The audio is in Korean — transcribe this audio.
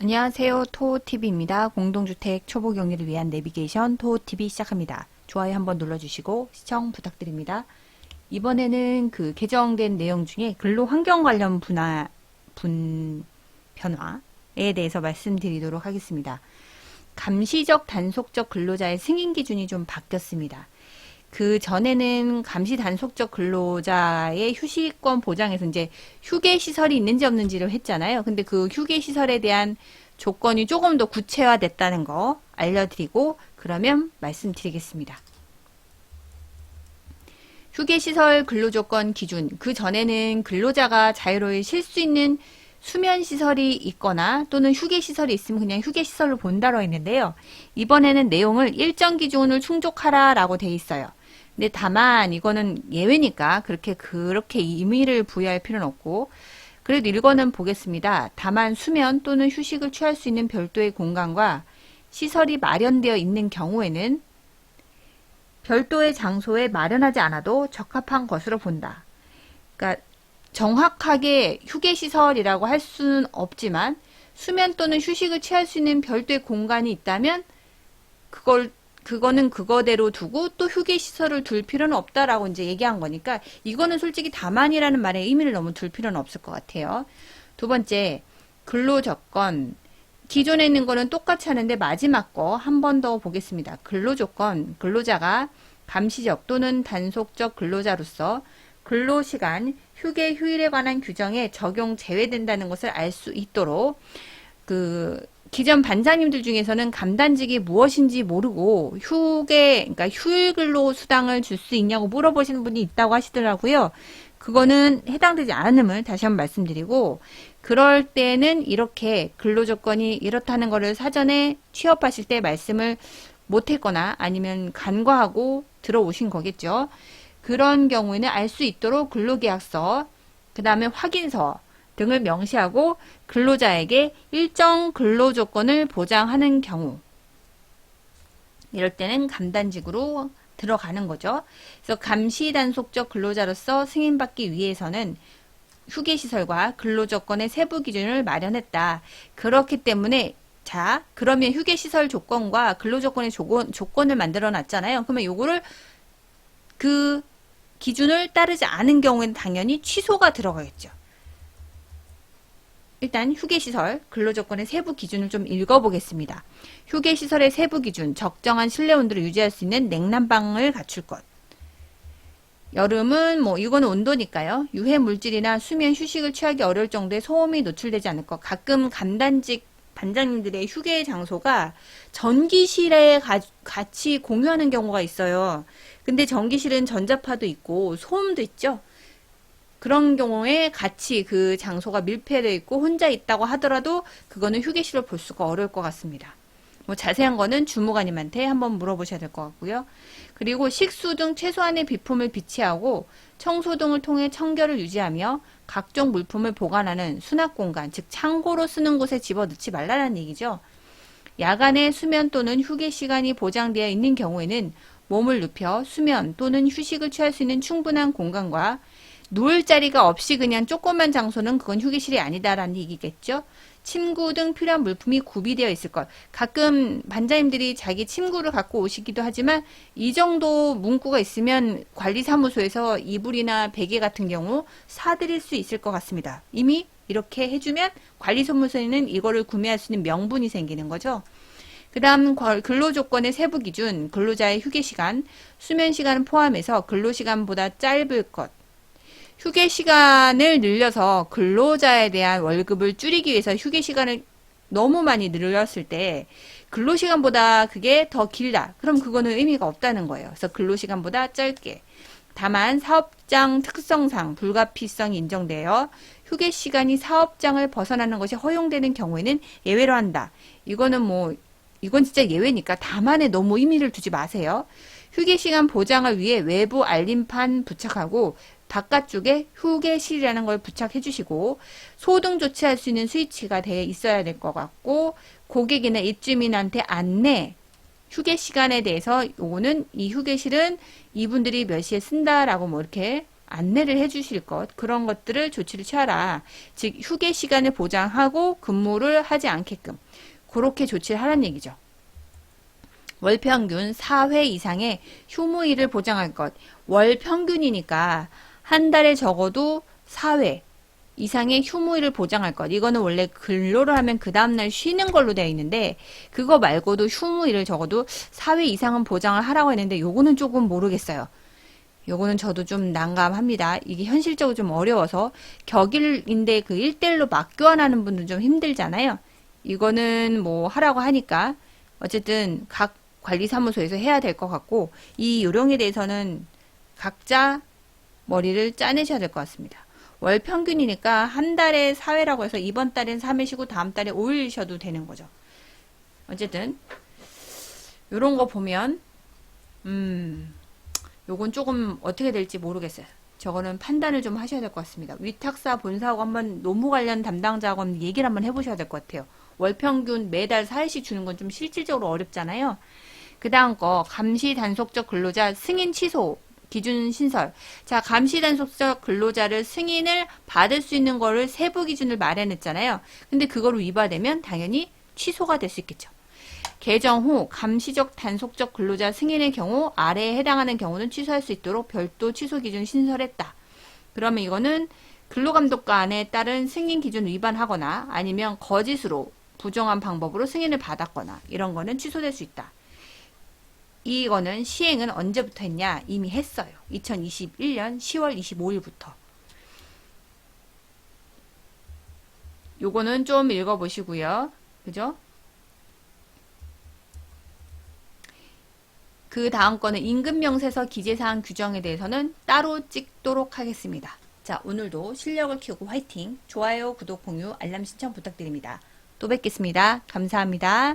안녕하세요. 토TV입니다. 공동주택 초보 경리를 위한 내비게이션 토TV 시작합니다. 좋아요 한번 눌러주시고 시청 부탁드립니다. 이번에는 그 개정된 내용 중에 근로 환경 관련 분화, 분, 변화에 대해서 말씀드리도록 하겠습니다. 감시적 단속적 근로자의 승인 기준이 좀 바뀌었습니다. 그 전에는 감시 단속적 근로자의 휴식권 보장에서 이제 휴게 시설이 있는지 없는지를 했잖아요. 근데 그 휴게 시설에 대한 조건이 조금 더 구체화됐다는 거 알려드리고 그러면 말씀드리겠습니다. 휴게 시설 근로조건 기준 그 전에는 근로자가 자유로이 쉴 수 있는 수면 시설이 있거나 또는 휴게 시설이 있으면 그냥 휴게 시설로 본다로 했는데요. 이번에는 내용을 일정 기준을 충족하라 라고 돼 있어요. 근데 다만 이거는 예외니까 그렇게 그렇게 의미를 부여할 필요는 없고 그래도 읽어는 보겠습니다. 다만 수면 또는 휴식을 취할 수 있는 별도의 공간과 시설이 마련되어 있는 경우에는 별도의 장소에 마련하지 않아도 적합한 것으로 본다. 그러니까 정확하게 휴게 시설이라고 할 수는 없지만 수면 또는 휴식을 취할 수 있는 별도의 공간이 있다면 그걸 그거는 그거대로 두고 또 휴게 시설을 둘 필요는 없다라고 이제 얘기한 거니까 이거는 솔직히 다만이라는 말에 의미를 너무 둘 필요는 없을 것 같아요. 두 번째 근로 조건 기존에 있는 거는 똑같이 하는데 마지막 거 한 번 더 보겠습니다. 근로 조건 근로자가 감시적 또는 단속적 근로자로서 근로 시간, 휴게 휴일에 관한 규정에 적용 제외된다는 것을 알 수 있도록 그 기존 반장님들 중에서는 감단직이 무엇인지 모르고 휴게, 그러니까 휴일 근로 수당을 줄 수 있냐고 물어보시는 분이 있다고 하시더라고요. 그거는 해당되지 않음을 다시 한번 말씀드리고, 그럴 때는 이렇게 근로 조건이 이렇다는 거를 사전에 취업하실 때 말씀을 못 했거나 아니면 간과하고 들어오신 거겠죠. 그런 경우에는 알 수 있도록 근로계약서, 그 다음에 확인서, 등을 명시하고 근로자에게 일정 근로 조건을 보장하는 경우 이럴 때는 감단직으로 들어가는 거죠. 그래서 감시 단속적 근로자로서 승인받기 위해서는 휴게시설과 근로조건의 세부 기준을 마련했다. 그렇기 때문에 자 그러면 휴게시설 조건과 근로조건의 조건, 조건을 만들어 놨잖아요. 그러면 요거를 그 기준을 따르지 않은 경우에는 당연히 취소가 들어가겠죠. 일단 휴게시설 근로조건의 세부 기준을 좀 읽어보겠습니다. 휴게시설의 세부 기준, 적정한 실내 온도를 유지할 수 있는 냉난방을 갖출 것. 여름은 뭐 이거는 온도니까요. 유해 물질이나 수면 휴식을 취하기 어려울 정도의 소음이 노출되지 않을 것. 가끔 간단직 반장님들의 휴게 장소가 전기실에 가, 같이 공유하는 경우가 있어요. 근데 전기실은 전자파도 있고 소음도 있죠. 그런 경우에 같이 그 장소가 밀폐되어 있고 혼자 있다고 하더라도 그거는 휴게실을 볼 수가 어려울 것 같습니다. 뭐 자세한 거는 주무관님한테 한번 물어보셔야 될 것 같고요. 그리고 식수 등 최소한의 비품을 비치하고 청소 등을 통해 청결을 유지하며 각종 물품을 보관하는 수납 공간, 즉 창고로 쓰는 곳에 집어넣지 말라는 얘기죠. 야간에 수면 또는 휴게 시간이 보장되어 있는 경우에는 몸을 눕혀 수면 또는 휴식을 취할 수 있는 충분한 공간과 누울 자리가 없이 그냥 조그만 장소는 그건 휴게실이 아니다라는 얘기겠죠. 침구 등 필요한 물품이 구비되어 있을 것. 가끔 반장님들이 자기 침구를 갖고 오시기도 하지만 이 정도 문구가 있으면 관리사무소에서 이불이나 베개 같은 경우 사드릴 수 있을 것 같습니다. 이미 이렇게 해주면 관리사무소에는 이거를 구매할 수 있는 명분이 생기는 거죠. 그 다음 근로조건의 세부 기준, 근로자의 휴게시간, 수면시간을 포함해서 근로시간보다 짧을 것, 휴게 시간을 늘려서 근로자에 대한 월급을 줄이기 위해서 휴게 시간을 너무 많이 늘렸을 때 근로 시간보다 그게 더 길다. 그럼 그거는 의미가 없다는 거예요. 그래서 근로 시간보다 짧게. 다만 사업장 특성상 불가피성이 인정되어 휴게 시간이 사업장을 벗어나는 것이 허용되는 경우에는 예외로 한다. 이거는 뭐 이건 진짜 예외니까 다만에 너무 의미를 두지 마세요. 휴게 시간 보장을 위해 외부 알림판 부착하고 바깥쪽에 휴게실이라는 걸 부착해 주시고 소등 조치할 수 있는 스위치가 되어 있어야 될 것 같고 고객이나 입주민한테 안내 휴게 시간에 대해서 요거는 이 휴게실은 이분들이 몇 시에 쓴다라고 뭐 이렇게 안내를 해 주실 것 그런 것들을 조치를 취하라. 즉 휴게 시간을 보장하고 근무를 하지 않게끔 그렇게 조치를 하라는 얘기죠. 월 평균 4회 이상의 휴무일을 보장할 것. 월 평균이니까 한 달에 적어도 4회 이상의 휴무일을 보장할 것. 이거는 원래 근로를 하면 그 다음날 쉬는 걸로 되어 있는데 그거 말고도 휴무일을 적어도 4회 이상은 보장을 하라고 했는데 요거는 조금 모르겠어요. 요거는 저도 좀 난감합니다. 이게 현실적으로 좀 어려워서 격일인데 그 1대1로 맞교환하는 분들 좀 힘들잖아요. 이거는 뭐 하라고 하니까 어쨌든 각 관리사무소에서 해야 될 것 같고 이 요령에 대해서는 각자 머리를 짜내셔야 될 것 같습니다. 월 평균이니까 한 달에 4회라고 해서 이번 달엔 3회 쉬고 다음 달에 5일 쉬어도 되는 거죠. 어쨌든 요런 거 보면 음 요건 조금 어떻게 될지 모르겠어요. 저거는 판단을 좀 하셔야 될 것 같습니다. 위탁사 본사하고 한번 노무 관련 담당자하고 얘기를 한번 해보셔야 될 것 같아요. 월 평균 매달 4회씩 주는 건 좀 실질적으로 어렵잖아요. 그 다음 거 감시 단속적 근로자 승인 취소 기준 신설. 자, 감시 단속적 근로자를 승인을 받을 수 있는 거를 세부 기준을 마련했잖아요. 근데 그거를 위반되면 당연히 취소가 될 수 있겠죠. 개정 후 감시적 단속적 근로자 승인의 경우 아래에 해당하는 경우는 취소할 수 있도록 별도 취소 기준 신설했다. 그러면 이거는 근로감독관에 따른 승인 기준 위반하거나 아니면 거짓으로 부정한 방법으로 승인을 받았거나 이런 거는 취소될 수 있다. 이거는 시행은 언제부터 했냐? 이미 했어요. 2021년 10월 25일부터. 요거는 좀 읽어보시고요. 그죠? 그 다음 거는 임금명세서 기재사항 규정에 대해서는 따로 찍도록 하겠습니다. 자, 오늘도 실력을 키우고 화이팅! 좋아요, 구독, 공유, 알람 신청 부탁드립니다. 또 뵙겠습니다. 감사합니다.